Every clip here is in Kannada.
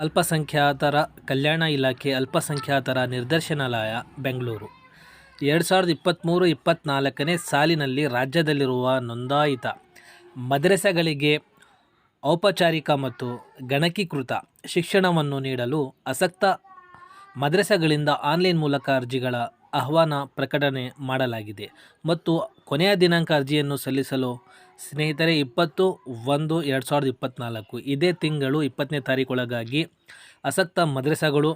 ಅಲ್ಪಸಂಖ್ಯಾತರ ಕಲ್ಯಾಣ ಇಲಾಖೆ ಅಲ್ಪಸಂಖ್ಯಾತರ ನಿರ್ದೇಶನಾಲಯ, ಬೆಂಗಳೂರು. ಎರಡು ಸಾವಿರದ ಇಪ್ಪತ್ತ್ಮೂರು ಇಪ್ಪತ್ತ್ನಾಲ್ಕನೇ ಸಾಲಿನಲ್ಲಿ ರಾಜ್ಯದಲ್ಲಿರುವ ನೋಂದಾಯಿತ ಮದ್ರಸೆಗಳಿಗೆ ಔಪಚಾರಿಕ ಮತ್ತು ಗಣಕೀಕೃತ ಶಿಕ್ಷಣವನ್ನು ನೀಡಲು ಆಸಕ್ತ ಮದ್ರಸೆಗಳಿಂದ ಆನ್ಲೈನ್ ಮೂಲಕ ಅರ್ಜಿಗಳ ಆಹ್ವಾನ ಪ್ರಕಟಣೆ ಮಾಡಲಾಗಿದೆ. ಮತ್ತು ಕೊನೆಯ ದಿನಾಂಕ ಅರ್ಜಿಯನ್ನು ಸಲ್ಲಿಸಲು ಸ್ನೇಹಿತರೆ ಇಪ್ಪತ್ತು ಒಂದು ಎರಡು ಸಾವಿರದ ಇಪ್ಪತ್ತ್ನಾಲ್ಕು ಇದೇ ತಿಂಗಳು ಇಪ್ಪತ್ತನೇ ತಾರೀಕೊಳಗಾಗಿ ಆಸಕ್ತ ಮದ್ರಸಾಗಳು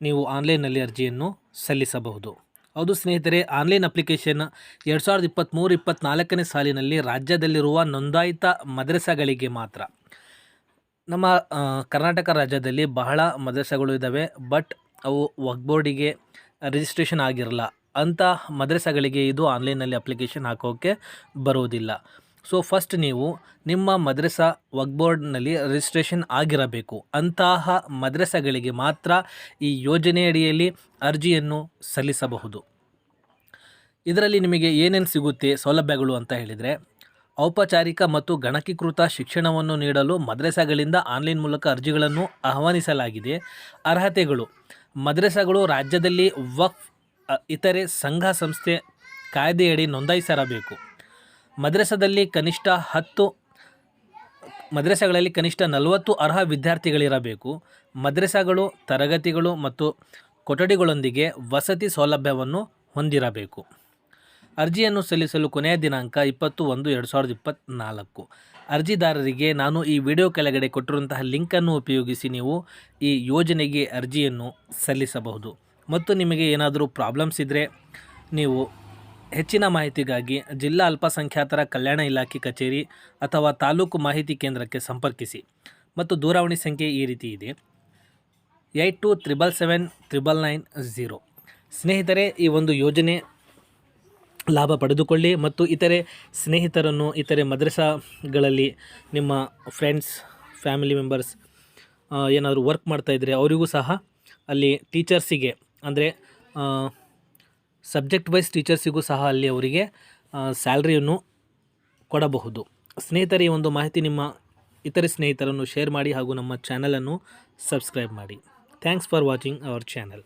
ನೀವು ಆನ್ಲೈನ್ನಲ್ಲಿ ಅರ್ಜಿಯನ್ನು ಸಲ್ಲಿಸಬಹುದು. ಹೌದು ಸ್ನೇಹಿತರೆ, ಆನ್ಲೈನ್ ಅಪ್ಲಿಕೇಶನ್ ಎರಡು ಸಾವಿರದ ಇಪ್ಪತ್ತ್ಮೂರು ಇಪ್ಪತ್ತ್ನಾಲ್ಕನೇ ಸಾಲಿನಲ್ಲಿ ರಾಜ್ಯದಲ್ಲಿರುವ ನೋಂದಾಯಿತ ಮದ್ರಸಾಗಳಿಗೆ ಮಾತ್ರ. ನಮ್ಮ ಕರ್ನಾಟಕ ರಾಜ್ಯದಲ್ಲಿ ಬಹಳ ಮದ್ರಸಾಗಳು ಇದ್ದಾವೆ ಬಟ್ ಅವು ವಕ್ಫ್ ಬೋರ್ಡಿಗೆ ರಿಜಿಸ್ಟ್ರೇಷನ್ ಆಗಿರಲ್ಲ. ಅಂಥ ಮದ್ರಸಾಗಳಿಗೆ ಇದು ಆನ್ಲೈನಲ್ಲಿ ಅಪ್ಲಿಕೇಶನ್ ಹಾಕೋಕ್ಕೆ ಬರುವುದಿಲ್ಲ ಸೊ ಫಸ್ಟ್ ನೀವು ನಿಮ್ಮ ಮದ್ರಸಾ ವಕ್ಬೋರ್ಡ್ನಲ್ಲಿ ರಿಜಿಸ್ಟ್ರೇಷನ್ ಆಗಿರಬೇಕು. ಅಂತಹ ಮದ್ರಸಾಗಳಿಗೆ ಮಾತ್ರ ಈ ಯೋಜನೆಯಡಿಯಲ್ಲಿ ಅರ್ಜಿಯನ್ನು ಸಲ್ಲಿಸಬಹುದು. ಇದರಲ್ಲಿ ನಿಮಗೆ ಏನೇನು ಸಿಗುತ್ತೆ, ಸೌಲಭ್ಯಗಳು ಅಂತ ಹೇಳಿದರೆ, ಔಪಚಾರಿಕ ಮತ್ತು ಗಣಕೀಕೃತ ಶಿಕ್ಷಣವನ್ನು ನೀಡಲು ಮದ್ರಸಾಗಳಿಂದ ಆನ್ಲೈನ್ ಮೂಲಕ ಅರ್ಜಿಗಳನ್ನು ಆಹ್ವಾನಿಸಲಾಗಿದೆ. ಅರ್ಹತೆಗಳು ಮದ್ರಸೆಗಳು ರಾಜ್ಯದಲ್ಲಿ ವಕ್ಫ್ ಇತರೆ ಸಂಘ ಸಂಸ್ಥೆ ಕಾಯ್ದೆಯಡಿ ನೋಂದಾಯಿಸಿರಬೇಕು ಮದ್ರಸದಲ್ಲಿ ಕನಿಷ್ಠ ಹತ್ತು, ಮದ್ರಸೆಗಳಲ್ಲಿ ಕನಿಷ್ಠ ನಲವತ್ತು ಅರ್ಹ ವಿದ್ಯಾರ್ಥಿಗಳಿರಬೇಕು. ಮದ್ರಸಾಗಳು ತರಗತಿಗಳು ಮತ್ತು ಕೊಠಡಿಗಳೊಂದಿಗೆ ವಸತಿ ಸೌಲಭ್ಯವನ್ನು ಹೊಂದಿರಬೇಕು. ಅರ್ಜಿಯನ್ನು ಸಲ್ಲಿಸಲು ಕೊನೆಯ ದಿನಾಂಕ ಇಪ್ಪತ್ತು ಒಂದು ಎರಡು ಸಾವಿರದ ಇಪ್ಪತ್ತ್ನಾಲ್ಕು ಅರ್ಜಿದಾರರಿಗೆ ನಾನು ಈ ವಿಡಿಯೋ ಕೆಳಗಡೆ ಕೊಟ್ಟಿರುವಂತಹ ಲಿಂಕನ್ನು ಉಪಯೋಗಿಸಿ ನೀವು ಈ ಯೋಜನೆಗೆ ಅರ್ಜಿಯನ್ನು ಸಲ್ಲಿಸಬಹುದು. ಮತ್ತು ನಿಮಗೆ ಏನಾದರೂ ಪ್ರಾಬ್ಲಮ್ಸ್ ಇದ್ದರೆ ನೀವು ಹೆಚ್ಚಿನ ಮಾಹಿತಿಗಾಗಿ ಜಿಲ್ಲಾ ಅಲ್ಪಸಂಖ್ಯಾತರ ಕಲ್ಯಾಣ ಇಲಾಖೆ ಕಚೇರಿ ಅಥವಾ ತಾಲೂಕು ಮಾಹಿತಿ ಕೇಂದ್ರಕ್ಕೆ ಸಂಪರ್ಕಿಸಿ. ಮತ್ತು ದೂರವಾಣಿ ಸಂಖ್ಯೆ ಈ ರೀತಿ ಇದೆ. Eight two triple seven triple nine zero. ಸ್ನೇಹಿತರೆ, ಈ ಒಂದು ಯೋಜನೆ ಲಾಭ ಪಡೆದುಕೊಳ್ಳಿ ಮತ್ತು ಇತರೆ ಸ್ನೇಹಿತರನ್ನು, ಇತರೆ ಮದ್ರಸಾಗಳಲ್ಲಿ ನಿಮ್ಮ ಫ್ರೆಂಡ್ಸ್ ಫ್ಯಾಮಿಲಿ ಮೆಂಬರ್ಸ್ ಏನಾದರೂ ವರ್ಕ್ ಮಾಡ್ತಾಯಿದ್ರೆ ಅವರಿಗೂ ಸಹ ಅಲ್ಲಿ ಟೀಚರ್ಸಿಗೆ ಅಂದರೆ ಸಬ್ಜೆಕ್ಟ್ ವೈಸ್ ಟೀಚರ್ಸಿಗೂ ಸಹ ಅಲ್ಲಿ ಅವರಿಗೆ ಸ್ಯಾಲ್ರಿಯನ್ನು ಕೊಡಬಹುದು. ಸ್ನೇಹಿತರೆ, ಈ ಒಂದು ಮಾಹಿತಿ ನಿಮ್ಮ ಇತರೆ ಸ್ನೇಹಿತರನ್ನು ಶೇರ್ ಮಾಡಿ ಹಾಗೂ ನಮ್ಮ ಚಾನಲನ್ನು ಸಬ್ಸ್ಕ್ರೈಬ್ ಮಾಡಿ. Thanks for watching our channel